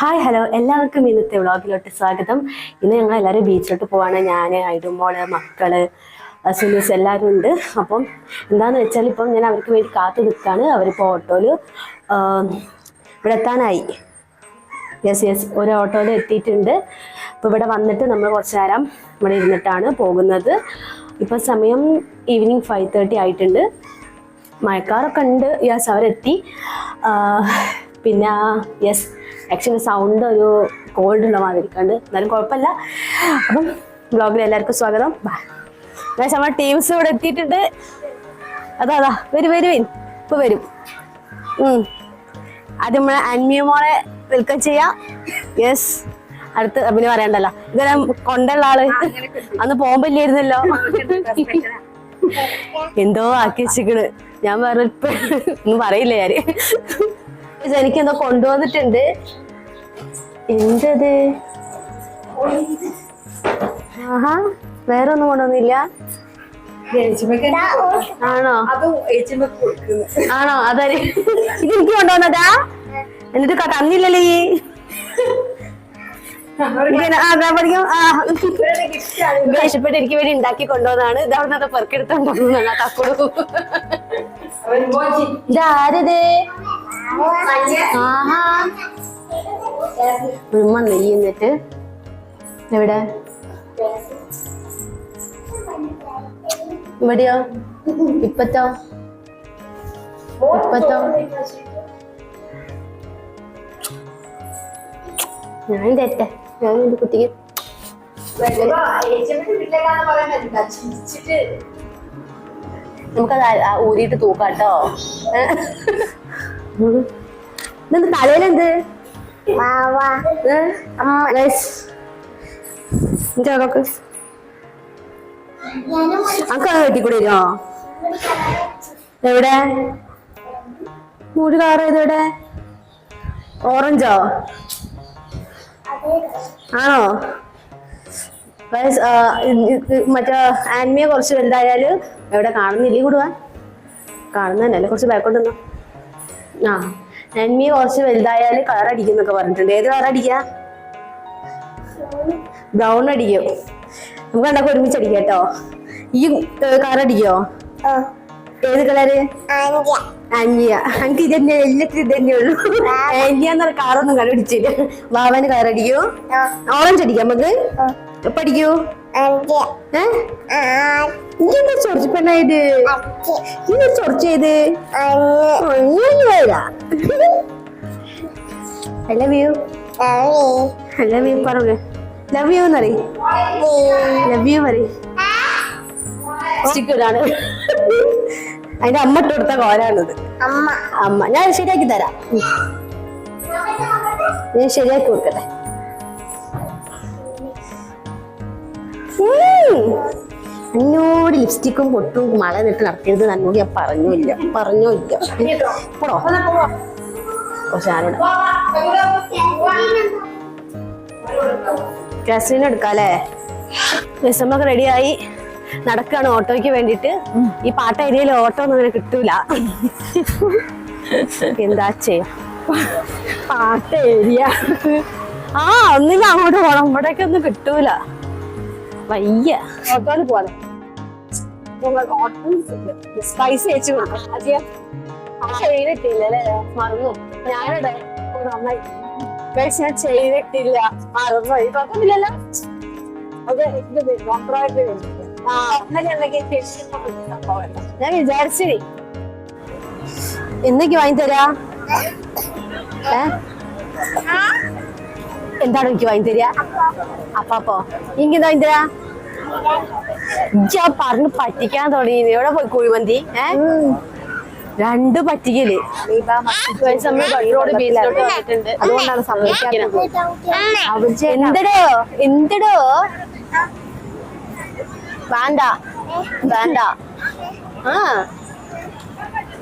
Hi hello എല്ലാവർക്കും ഇന്നത്തെ വ്ളോഗിലോട്ട് സ്വാഗതം. ഇന്ന് ഞങ്ങൾ എല്ലാവരും ബീച്ചിലോട്ട് പോവാണ്. ഞാൻ ഐഡുമോൾ മക്കൾ സുനീസ് എല്ലാവരും ഉണ്ട്. അപ്പം എന്താണെന്ന് വെച്ചാൽ ഇപ്പം ഞാൻ അവർക്ക് വേണ്ടി കാത്തു നിൽക്കുകയാണ് അവരിപ്പോൾ ഓട്ടോയിൽ ഇവിടെ എത്താനായി യെസ് യെസ് ഒരു ഓട്ടോയിൽ എത്തിയിട്ടുണ്ട്. അപ്പോൾ ഇവിടെ വന്നിട്ട് നമ്മൾ കുറച്ച് നേരം ഇവിടെ ഇരുന്നിട്ടാണ് പോകുന്നത്. ഇപ്പം സമയം ഈവനിങ് ഫൈവ് തേർട്ടി ആയിട്ടുണ്ട്. മഴക്കാറൊക്കെ ഉണ്ട്. യെസ് അവരെത്തി. പിന്നെ യെസ് ആക്ച്വലി സൗണ്ട് ഒരു കോൾഡ് ഉള്ള മാതിരി കണ്ട് എന്നാലും കുഴപ്പമില്ല. അപ്പം ബ്ലോഗിൽ എല്ലാവർക്കും സ്വാഗതം. ഞാൻ നമ്മുടെ ടീംസ് ഇവിടെ എത്തിയിട്ടുണ്ട്. അതാ അതാ. വരും വരുവിൻ ഇപ്പൊ വരും. ആദ്യം നമ്മളെ അന്മിയമോളെ വെൽക്കം ചെയ്യാം. യെസ് അടുത്ത് പിന്നെ പറയണ്ടല്ലോ. ഇതെല്ലാം കൊണ്ടുള്ള ആൾ. അന്ന് പോകുമ്പില്ലായിരുന്നല്ലോ എന്തോ ആക്കി വെച്ചിക്കണ് ഞാൻ വേറെ ഒന്നും പറയില്ല ഞാൻ. ഇത് എനിക്ക് എന്തോ കൊണ്ടുവന്നിട്ടുണ്ട്. എന്തത് ആഹാ വേറെ ഒന്നും കൊണ്ടുവന്നില്ല. ആണോ ആണോ? അതെ ഇത് എനിക്ക് കൊണ്ടുവന്നതാ? എന്നിട്ട് തന്നില്ലല്ലേ ഈ. ദേഷ്യപ്പെട്ട് എനിക്ക് വേണ്ടി ഉണ്ടാക്കി കൊണ്ടുവന്നാണ് ഇത് അവിടെ നിന്ന് പെറുക്കെടുത്തോണ്ടാണ് തക്കുടു ഇതാരത്? ഉമ്മ നെയ്യ് എന്നിട്ട് എവിടെ ഇവിടെയോ? ഇപ്പത്തോ? ഇപ്പത്തോ? ഞാൻ തെറ്റ. ഞാൻ എന്റെ കുട്ടിക്ക് നമുക്കത് ഊരിയിട്ട് തൂക്കാട്ടോ. ഇതെന്ത് തലയിലെന്ത്? അതൊക്കെ. അനക്കത് വെട്ടിക്കൂടിയോ എവിടെ? മൂടി കളർ ഇതെവിടെ ഓറഞ്ചോ? ആണോ? മറ്റേ ആൻമിയെ കുറച്ച് വലുതായാലും എവിടെ കാണുന്നില്ലേ കൂടുവാൻ കാണുന്നതന്നെ കുറച്ച് ബാക്കോട്ട് നിന്നോ. ആ. ആൻമിയെ കുറച്ച് വലുതായാൽ കളർ അടിക്കുന്നൊക്കെ പറഞ്ഞിട്ടുണ്ട്. ഏത് കളർ അടിക്കാ? ബ്രൗൺ അടിക്കും. നമുക്ക് കണ്ടൊക്കെ ഒരുമിച്ച് അടിക്കാം കേട്ടോ. ഈ കളർ അടിക്കോ? ഏത് കളറ് അഞ്ഞിയ എനിക്ക് ഇത് തന്നെ എല്ലാത്തിനും ഇത് തന്നെ ഉള്ളൂ. അഞ്ഞിയെന്ന് പറഞ്ഞ കളറൊന്നും കണ്ടുപിടിച്ചില്ല. വാവന് കളർ അടിക്കൂ. ഓറഞ്ച് അടിക്കാം നമുക്ക്. എപ്പ ഇതെന്താ ചൊറിച്ച് പെണ്ണായത്? ഇത് ചൊറിച്ച് ചെയ്ത് I love you I love you പറഞ്ഞു ലവ് യു എന്നറി ലവ് യു പറ സ്റ്റിക്കറാണ് അതിന്റെ അമ്മ ഇട്ട് കൊടുത്ത കോലാണിത്. അമ്മ. ഞാൻ ശരിയാക്കി തരാം. ഞാൻ ശരിയാക്കി കൊടുക്കട്ടെ. എന്നോട് ലിപ്സ്റ്റിക്കും പൊട്ടും മഴ നിട്ട് നടത്തിയത് തന്നോട് ഞാൻ പറഞ്ഞോ ഇല്ല പറഞ്ഞോ ഇല്ല പോടോ പക്ഷെ എടുക്കാല്ലേ? റെഡിയായി. നടക്കാണ് ഓട്ടോയ്ക്ക് വേണ്ടിട്ട് ഈ പാട്ട ഏരിയയിൽ ഓട്ടോ ഒന്നും അങ്ങനെ കിട്ടൂല. എന്താ ചെയ്യാ? പാട്ട ഏരിയ. ആ ഒന്നില്ല അങ്ങോട്ട് പോണം. ഇവിടേക്ക് ഒന്നും കിട്ടൂല. വയ്യ. ഓട്ടോയിൽ പോലെ സ്പൈസ് വെച്ച് ആദ്യം ചെയ്തിട്ടില്ലല്ലേ മറന്നു. ഞാനിടെ നന്നായി. പക്ഷെ ഞാൻ ചെയ്തിട്ടില്ല മറന്നു. കുഴപ്പമില്ലല്ലോ അതെ ഇത് ഞാൻ വിചാരിച്ചിനി എന്നേക്ക് വാങ്ങി തരാ ഏ? എന്താണ് എനിക്ക് വാങ്ങി തരിക? അപ്പാപ്പോ എനിക്ക് എന്താ വാങ്ങി തരാ? ഞാൻ പറഞ്ഞു പറ്റിക്കാൻ തുടങ്ങി. എവിടെ പോയി കുഴിമന്തി? ഏ? രണ്ട് പറ്റിക്കൽ. അതുകൊണ്ടാണ് സമ്മതിക്കാത്തത്. എന്തടോ? എന്തടോ? വേണ്ട. വേണ്ട. ആ.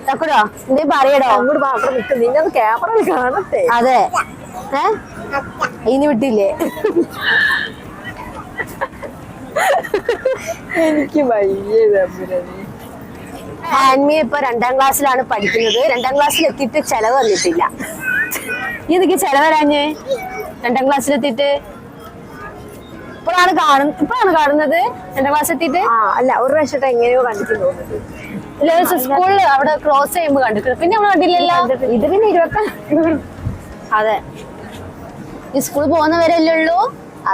തക്കുടോ നീ പറയടോ. അങ്ങോട്ട് മാത്രം നിൽക്കും നിന്നെ ക്യാമറയിൽ കാണട്ടെ. അതെ. ഏ? ഇനി വിട്ടില്ലേ? എനിക്ക് വയ്യ. ആൻമി ഇപ്പൊ രണ്ടാം ക്ലാസ്സിലാണ് പഠിക്കുന്നത്. രണ്ടാം ക്ലാസ്സിൽ എത്തിയിട്ട് ചെലവ് വന്നിട്ടില്ല. ഇതൊക്കെ ചെലവരാഞ്ഞേ രണ്ടാം ക്ലാസ്സിലെത്തിയിട്ട്? ഇപ്പോഴാണ് കാണുന്നത് ഇപ്പോഴാണ് കാണുന്നത്? രണ്ടാം ക്ലാസ് എത്തിയിട്ട് അല്ല ഒരു പ്രാവശ്യം എങ്ങനെയോ കണ്ടിട്ട് തോന്നുന്നത്. സ്കൂളിൽ അവിടെ ക്രോസ് ചെയ്യുമ്പോ കണ്ടിട്ടുണ്ട്. പിന്നെ നമ്മൾ കണ്ടില്ലല്ലോ? ഇത് പിന്നെ ഇരുപത്തി അതെ. ഈ സ്കൂളിൽ പോകുന്നവരല്ലേ ഉള്ളൂ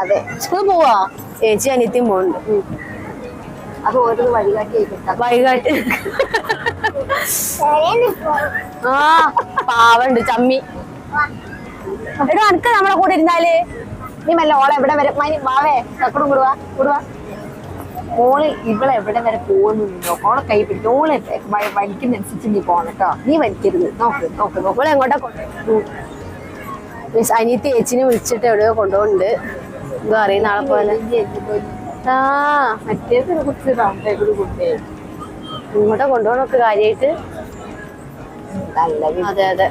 അതെ. സ്കൂളിൽ പോവാ? ചേച്ചി അനിയത്തിയും പോകുന്നുണ്ട് ഓരോ വഴികാട്ടി ആ പാവണ്ട് ചമ്മി. എടോ അനക്ക് നമ്മളെ കൂടെ ഇരുന്നാൽ? നീ മല്ല ഓളെ എവിടെ വരെ വാവേ തക്കടും കൊടുവാ കൊടുവാ. ഓൾ ഇവിടെ എവിടെ വരെ പോകുന്നു ഓളെ കൈ പിടിക്കും ഓളെ വലിക്കുന്നനുസരിച്ച് നീ പോണം കേട്ടോ. നീ വലിക്കരുത് നോക്ക് നോക്ക് നോക്ക്. എങ്ങോട്ടാ എങ്ങോട്ടാ മീൻസ് അനിയത്തി ചേച്ചിനെ വിളിച്ചിട്ട് എവിടെയോ കൊണ്ടുപോകുന്നുണ്ട്. എന്തോ അറിയുന്ന നാളെ പോലെ. ആ മറ്റേത് ഇങ്ങോട്ടാ കൊണ്ടുപോകണൊക്കെ കാര്യമായിട്ട്. അതെ അതെ.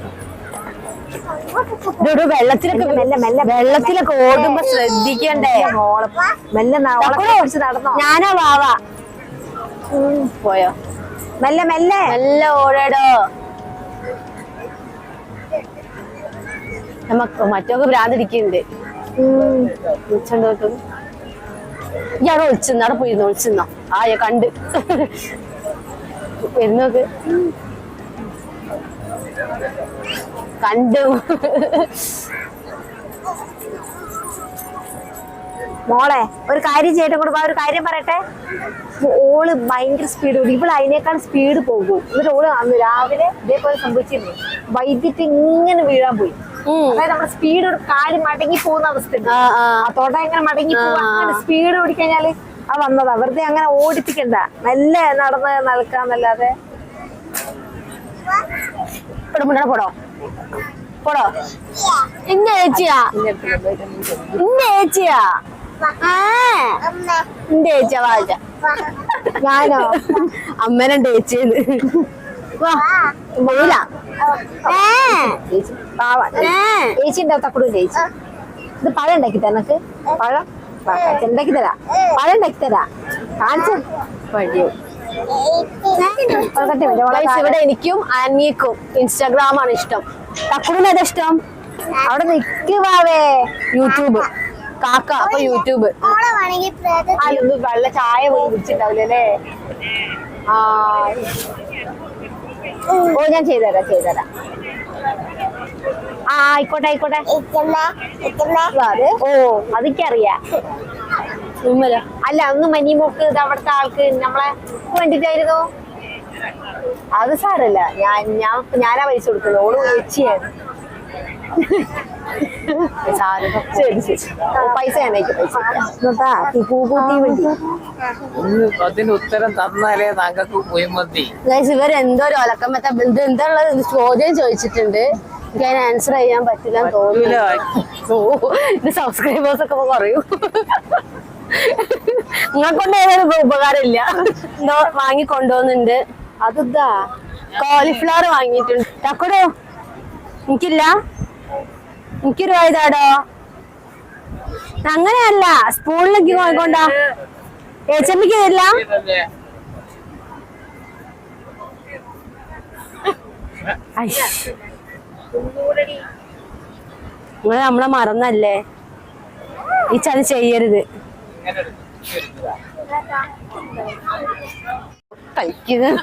ഇതൊരു വെള്ളത്തിലൊക്കെ ഓടുമ്പോ ശ്രദ്ധിക്കണ്ടേ? ഞാനാ വാവ പോയോ. മെല്ലെ മെല്ലെ. മെല്ലെ ഓടേടോ. നമുക്ക് മറ്റൊക്കെ ഭ്രാന്തിരിക്കുന്നുണ്ട്. വിളിച്ചോണ്ട് നോക്കും ഇയാളെ ഒളിച്ചിന്ന് അവിടെ പോയിരുന്നു ഒളിച്ചിന്നോ ആ ഞാൻ കണ്ട് വരുന്നോക്ക് കണ്ടു. മോളെ ഒരു കാര്യം ചെയ്യട്ടെ കൂടെ ഒരു കാര്യം പറയട്ടെ. ഓൾ ഭയങ്കര സ്പീഡ് ഓടും. ഇവൾ അതിനേക്കാൾ സ്പീഡ് പോകും. എന്നിട്ട് ഓൾ രാവിലെ ഇതേപോലെ സംഭവിച്ചിരുന്നു. വൈദ്യുതി ഇങ്ങനെ വീഴാൻ പോയി. അതായത് നമ്മുടെ സ്പീഡ് ഒരു കാൽ മടങ്ങി പോകുന്ന അവസ്ഥ തോട്ടം ഇങ്ങനെ മടങ്ങി ആ. സ്പീഡ് ഓടിക്കഴിഞ്ഞാൽ ആ വന്നതാ. വെറുതെ അങ്ങനെ ഓടിപ്പിക്കണ്ട. നല്ല നടന്ന് നടക്കാന്നല്ലാതെ. മുന്നേ പോടോ. പോടോ. ഇന്ന ഏച്ചിയാ? ഇന്ന ഏച്ചിയാ? ഏച്ചിയാ? വാഴ ഞാനോ? അമ്മനുണ്ട് ചേച്ചിന്ന് പോയില്ല ചേച്ചി തക്കുടും ചേച്ചി. ഇത് പഴം ഉണ്ടാക്കി തന്നക്ക് പഴം? പഴം ഉണ്ടാക്കി തരാ. പഴം ഉണ്ടാക്കി തരാ. കാണിച്ചു. വഴിയോ. ഇവിടെ എനിക്കും അനിയക്കും ഇൻസ്റ്റാഗ്രാം ആണ് ഇഷ്ടം. തക്കുടിന് ഏതാ ഇഷ്ടം? അവിടെ നിക്കുവാവേ. യൂട്യൂബ്. കാക്ക അപ്പൊ യൂട്യൂബ്. വെള്ള ചായ പോയി കുടിച്ചിട്ടുണ്ടാവില്ലേ? ആ. ഓ ഞാൻ ചെയ്തുതരാം ചെയ്തുതരാം ആ ആയിക്കോട്ടെ ആയിക്കോട്ടെ. ഓ അതിക്കറിയാ. അല്ല അന്ന് മനിമോക്ക് ഇത് അവിടുത്തെ ആൾക്ക് നമ്മളെ വേണ്ടിട്ടായിരുന്നു അത് സാരല്ല ഞാൻ ഞാൻ ഞാനാ പൈസ കൊടുക്കുന്നു ഓൾ ചേച്ചിയാണ് ശരി ശരി. ഓ, പൈസ എന്നിട്ടാ ഈ കൂകൂട്ടി വേണ്ടി. ഒന്ന് അതിന് ഉത്തരം തന്നാലേ താങ്കൾക്ക് പോയി മതി. ഇവരെന്തോ ഇവർ എന്തോ ഒരു ഒലക്കമത്ത ഇത് എന്താ ഉള്ളത് ചോദ്യം ചോദിച്ചിട്ടുണ്ട്. എനിക്ക് അതിന് ആൻസർ ചെയ്യാൻ പറ്റില്ല എന്ന് തോന്നുന്നു. ഓ ഇത് സബ്സ്ക്രൈബേഴ്സ് ഒക്കെ കുറയും നിങ്ങളെ കൊണ്ട് ഏതൊരു ഉപകാരമില്ല. എന്തോ വാങ്ങി കൊണ്ടുപോകുന്നുണ്ട് അതെന്താ? കോളിഫ്ലവർ വാങ്ങിയിട്ടുണ്ട്. ടക്കടോ എനിക്കില്ല. എനിക്കൊരു വയതാടോ? അങ്ങനെയല്ല സ്പൂണിലേക്ക് പോയിക്കൊണ്ടാ ഏച്ചമ്മക്ക് തരില്ല? നിങ്ങൾ നമ്മളെ മറന്നല്ലേ? ഈ ചതി ചെയ്യരുത്. കഴിക്കുന്നത്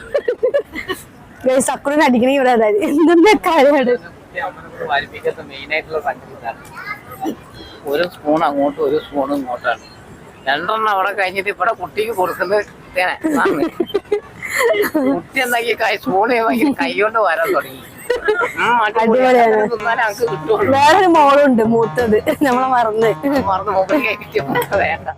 സക്കുറിന് അടിക്കണേ ഇവിടെ അതായത്. എന്തെന്താ കാര്യമാണ് വാരിപ്പിക്കാത്ത മെയിൻ ആയിട്ടുള്ള സംഗതി ഇതാണ്. ഒരു സ്പൂൺ അങ്ങോട്ടും ഒരു സ്പൂൺ ഇങ്ങോട്ടാണ്. രണ്ടെണ്ണം അവിടെ കഴിഞ്ഞിട്ട് ഇവിടെ കുട്ടിക്ക് കൊടുക്കുന്നത്. കുട്ടി എന്താക്കി കൈ സ്പൂൺ കൈ കൊണ്ട് വരാൻ തുടങ്ങി. വേറൊരു മോളുണ്ട് മൂത്തത്. നമ്മളെ മറന്ന്. മറന്ന് മൊബൈൽ കിട്ടിയ വേണ്ട.